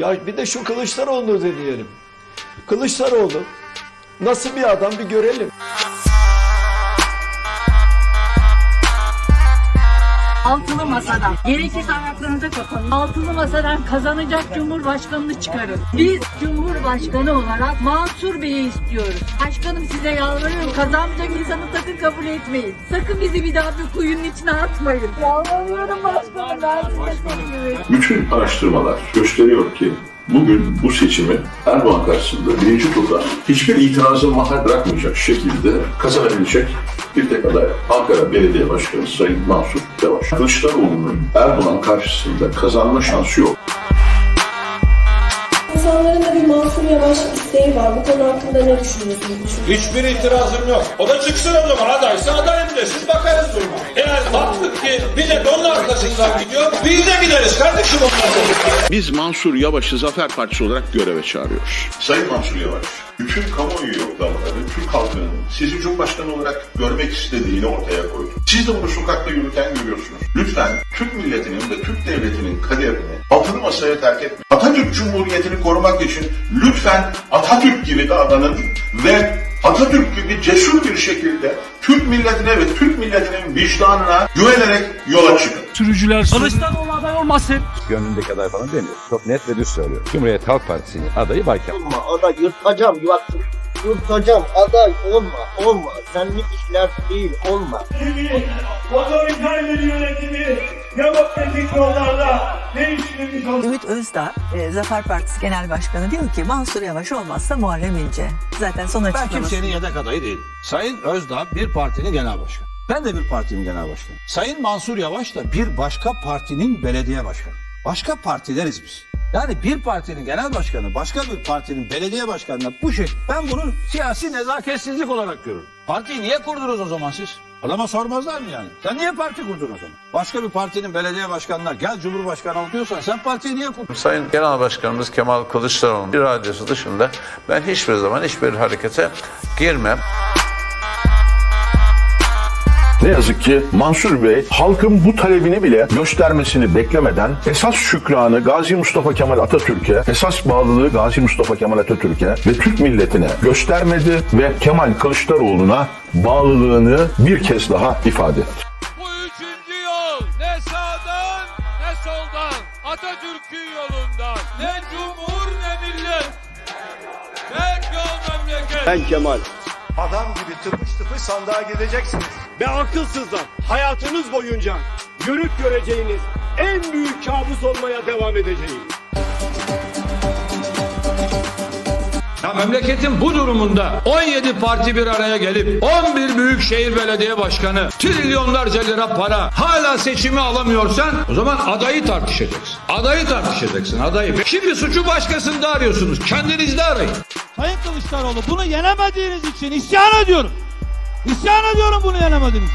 Ya bir de şu Kılıçdaroğlu deneyelim. Kılıçdaroğlu nasıl bir adam bir görelim. Altılı masadan. Gerekirse ayaklarınıza kapanın. Altılı masadan kazanacak Cumhurbaşkanını çıkarın. Biz Cumhurbaşkanı olarak Mansur Bey'i istiyoruz. Başkanım size yalvarıyorum. Kazanmayacak insanı sakın kabul etmeyin. Sakın bizi bir daha bir kuyunun içine atmayın. Yalvarıyorum başkanım. Ben size. Bütün araştırmalar gösteriyor ki bugün bu seçimi Erdoğan karşısında birinci turda hiçbir itirazı mahal bırakmayacak şekilde kazanabilecek bir tek aday Ankara Belediye Başkanı Sayın Mansur Yavaş. Kılıçdaroğlu'nun Erdoğan karşısında kazanma şansı yok. İnsanların da bir Mansur Yavaş isteği var. Bu konu hakkında ne düşünüyorsunuz? Hiçbir itirazım yok. O da çıksın o zaman adaysa adayım desin bakarız duruma. Arkasından gidiyor biz de gideriz kardeşim arkasından. Biz Mansur Yavaş'ı Zafer Partisi olarak göreve çağırıyoruz. Sayın Mansur Yavaş, bütün kamuoyu yoklamaları, Türk halkının sizi Cumhurbaşkanı olarak görmek istediğini ortaya koydu. Siz de bunu sokakta yürürken görüyorsunuz. Lütfen Türk milletinin ve Türk devletinin kaderini altılı masaya terk etmeyin. Atatürk Cumhuriyeti'ni korumak için lütfen Atatürk gibi davranın ve Atatürk gibi cesur bir şekilde Türk milletine ve Türk milletinin vicdanına güvenerek yola çıkın. sürücüler Kılıçdaroğlu aday olmasın. gönlündeki aday falan demiyor. Çok net ve düz söylüyor. Cumhuriyet Halk Partisi'nin adayı Bay Kemal. olma aday yırtacağım bak yırtacağım aday olma olma senlik işler değil olma. Otoriterleri yönetimi demokratik yollarla Ümit Özdağ, e, Zafer Partisi Genel Başkanı diyor ki Mansur Yavaş olmazsa Muharrem İnce. Zaten son Ben açıklaması. kimsenin yedek adayı değilim. Sayın Özdağ bir partinin genel başkanı. Ben de bir partinin genel başkanı. Sayın Mansur Yavaş da bir başka partinin belediye başkanı. Başka partileriz biz. Yani bir partinin genel başkanı başka bir partinin belediye başkanına bu şey ben bunu siyasi nezaketsizlik olarak görürüm. Partiyi niye kurdunuz o zaman siz? Adama sormazlar mı yani? Sen niye parti kurdun o zaman? Başka bir partinin belediye başkanına gel cumhurbaşkanı ol sen partiyi niye kurdun? Sayın Genel Başkanımız Kemal Kılıçdaroğlu'nun iradesi dışında ben hiçbir zaman hiçbir harekete girmem. Ne yazık ki Mansur Bey halkın bu talebini bile göstermesini beklemeden esas şükranı Gazi Mustafa Kemal Atatürk'e, esas bağlılığı Gazi Mustafa Kemal Atatürk'e ve Türk milletine göstermedi ve Kemal Kılıçdaroğlu'na bağlılığını bir kez daha ifade etti. Bu üçüncü yol ne sağdan ne soldan Atatürk'ün yolundan ne cumhur ne millet tek yol memleket. Ben Kemal. Adam gibi tıpış tıpış sandığa gideceksiniz. Ve akılsızlar hayatınız boyunca görüp göreceğiniz en büyük kabus olmaya devam edeceğiniz. Ya memleketin bu durumunda 17 parti bir araya gelip 11 büyükşehir belediye başkanı trilyonlarca lira para hala seçimi alamıyorsan o zaman adayı tartışacaksın. Adayı tartışacaksın adayı. Şimdi suçu başkasında arıyorsunuz. Kendinizde arayın. Sayın Kılıçdaroğlu bunu yenemediğiniz için isyan ediyorum. İsyan ediyorum bunu yenemediğiniz.